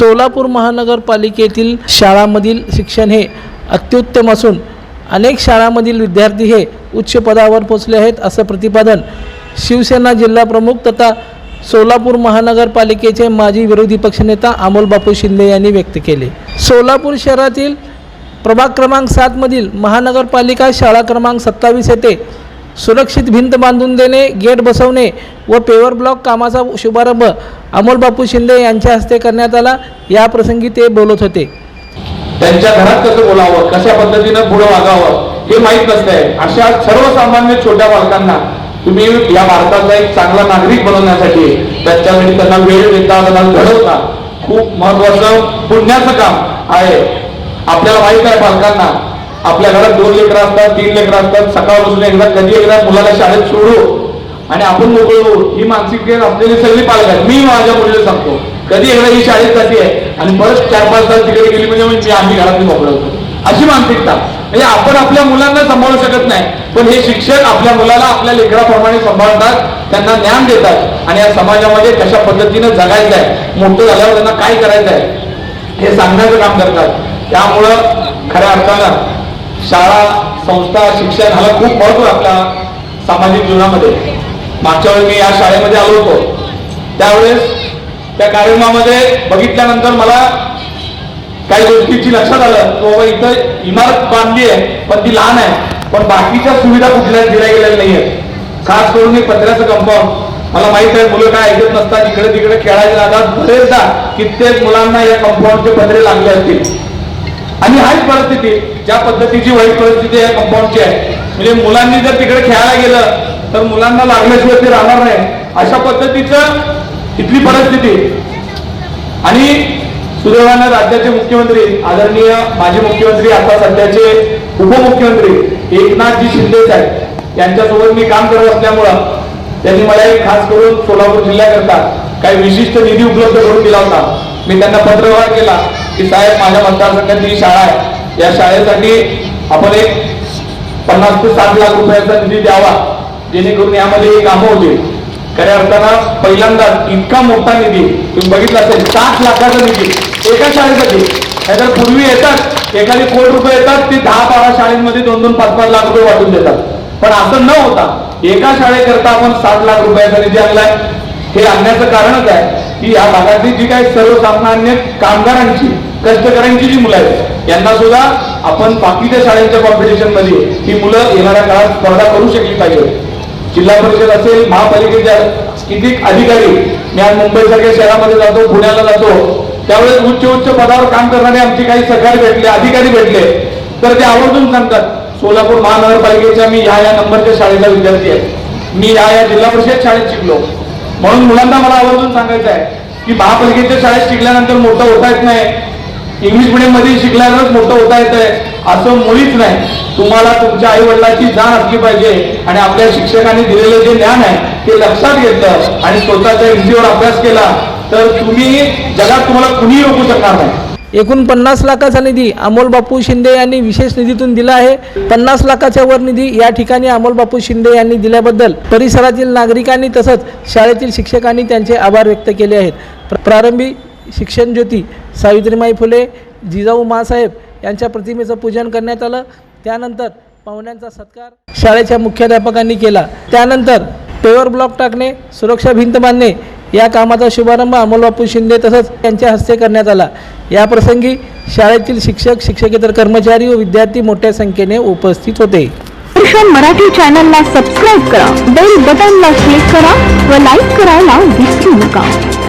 सोलापूर महानगरपालिकेतील शाळांमधील शिक्षण हे अत्युत्तम असून अनेक शाळांमधील विद्यार्थी हे उच्च पदावर पोचले आहेत असं प्रतिपादन शिवसेना जिल्हाप्रमुख तथा सोलापूर महानगरपालिकेचे माजी विरोधी पक्षनेता अमोल बापू शिंदे यांनी व्यक्त केले. सोलापूर शहरातील प्रभाग क्रमांक सातमधील महानगरपालिका शाळा क्रमांक सत्तावीस येथे सुरक्षित भिंत बांधून देणे गेट बसवणे व पेवर ब्लॉक कामाचा शुभारंभ अमोल बापू शिंदे यांच्या हस्ते करण्यात आला. याप्रसंगी ते बोलत होते. त्यांच्या घरात कसं बोलावं? कशा पद्धतीनं पुढे वागावं? हे माहीत नसतंय. अशा सर्वसामान्य छोट्या बालकांना तुम्ही या भारताचा एक चांगला नागरिक बनवण्यासाठी त्यांच्यासाठी त्यांना वेळ देता त्यांना घडवता. खूप महत्वाचं पुण्याचं काम आहे. आपल्याला माहीत आहे बालकांना. आपल्या घरात दोन लेकर असतात तीन लेकर असतात सकाळपासून एकदा कधी एकदा मुलाला शाळेत सोडू. आणि आपण मोकळू ही मानसिकता असलेली सगळी पालक आहेत मी माझ्या मुलीला सांगतो कधी एकदा ही शाळेत जाते आहे आणि परत चार पाच तास तिकडे गेली म्हणजे मी आम्ही घरात मोकळं होतो. अशी मानसिकता. म्हणजे आपण आपल्या मुलांना सांभाळू शकत नाही पण हे शिक्षक आपल्या मुलाला आपल्या लेकराप्रमाणे सांभाळतात त्यांना ज्ञान देतात आणि या समाजामध्ये कशा पद्धतीनं जगायचं आहे मोठं झाल्यावर त्यांना काय करायचं आहे हे सांगण्याचं काम करतात. त्यामुळं खऱ्या अर्थानं शाळा संस्था शिक्षण ह्याला खूप महत्त्व आपल्या सामाजिक जीवनामध्ये. मागच्या वेळी मी या शाळेमध्ये आलो होतो. त्यावेळेस त्या कार्यक्रमामध्ये बघितल्यानंतर मला काही गोष्टीची लक्षात आलं की बाबा इथं इमारत बांधली आहे पण ती लहान आहे. पण बाकीच्या सुविधा कुठल्या दिल्या गेलेल्या नाही आहेत खास करून हे पत्र्याचं कंपाऊंड मला माहीत आहे मुलं काय ऐकत नसतात इकडे तिकडे खेळायला जातात. बरेचदा कित्येक मुलांना या कंपाऊंडचे पत्रे लागले असतील. आणि हाच परिस्थिती ज्या पद्धतीची वाईट परिस्थिती आहे कंपाऊंडची आहे. म्हणजे मुलांनी जर तिकडे खेळायला गेलं तर मुलांना लागल्याशिवाय ते राहणार नाही. अशा पद्धतीचं इथली परिस्थिती. आणि सुदैवानं राज्याचे मुख्यमंत्री आदरणीय माजी मुख्यमंत्री आता सध्याचे उपमुख्यमंत्री एकनाथजी शिंदे साहेब यांच्यासोबत मी काम करत असल्यामुळं त्यांनी मला एक खास करून सोलापूर जिल्ह्याकरता काही विशिष्ट निधी उपलब्ध करून दिला होता. मी त्यांना पत्रव्यवहार केला. की साहेब माझ्या मतदारसंघात ही शाळा आहे या शाळेसाठी आपण एक पन्नास ते साठ लाख रुपयाचा निधी द्यावा जेणेकरून यामध्ये ही कामं होतील. खऱ्या अर्थानं पहिल्यांदाच इतका मोठा निधी तुम्ही बघितला असेल साठ लाखाचा निधी एका शाळेसाठी. नाहीतर पूर्वी येतात एखादी कोटी रुपये येतात ते दहा बारा शाळेमध्ये दोन दोन पाच पाच लाख रुपये वाटून देतात. पण असं न होता एका शाळेकरता आपण साठ लाख रुपयाचा निधी आणलाय. हे आणण्याचं कारणच आहे की या भागातली जी काही सर्वसामान्य कामगारांची कष्टकऱ्यांची जी मुलं आहेत यांना सुद्धा आपण बाकीच्या शाळेच्या कॉम्पिटिशनमध्ये ही मुलं येणाऱ्या काळात स्पर्धा करू शकली पाहिजे. जिल्हा परिषद असेल महापालिकेच्या किती अधिकारी मी आज मुंबई सारख्या शहरामध्ये जातो पुण्याला जातो त्यावेळेस उच्च उच्च पदावर काम करणारे आमचे काही सरकार भेटले अधिकारी भेटले तर ते आवर्जून सांगतात सोलापूर महानगरपालिकेच्या मी ह्या या नंबरच्या शाळेचा विद्यार्थी आहे. मी ह्या या जिल्हा परिषद शाळेत शिकलो. म्हणून मुलांना मला आवर्जून सांगायचं आहे की महापालिकेच्या शाळेत शिकल्यानंतर मोठं होता येत नाही. इंग्लिश मिडियममध्ये मोठं होता येत आहे असं मुळीच नाही. तुम्हाला तुमच्या आई वडिलांची जाण असली पाहिजे आणि आपल्या शिक्षकांनी दिलेलं जे ज्ञान आहे ते लक्षात घेतलं आणि स्वतःच्या हिंदीवर अभ्यास केला तर तुम्ही जगात तुम्हाला कुणीही रोखू शकणार नाही. एकूण पन्नास लाखाचा निधी अमोल बापू शिंदे यांनी विशेष निधीतून दिला आहे. पन्नास लाखाच्या वर निधी या ठिकाणी अमोल बापू शिंदे यांनी दिल्याबद्दल परिसरातील नागरिकांनी तसंच शाळेतील शिक्षकांनी त्यांचे आभार व्यक्त केले आहेत. प्रारंभी शिक्षण ज्योती सावित्रीमाई फुले जिजाऊ माँसाहेब यांच्या प्रतिमेचं पूजन करण्यात आलं. त्यानंतर पाहुण्यांचा सत्कार शाळेच्या मुख्याध्यापकांनी केला. त्यानंतर पेवर ब्लॉक टाकणे सुरक्षा भिंत बांधणे या कामाचा शुभारंभ अमोलबापू शिंदे तसंच त्यांच्या हस्ते करण्यात आला. या प्रसंगी शाळेतील शिक्षक शिक्षकेतर कर्मचारी व विद्यार्थी मोठ्या संख्येने उपस्थित होते. मराठी चॅनलला सबस्क्राईब करा. बेल बटनला क्लिक करा व लाईक करायला विसरू नका.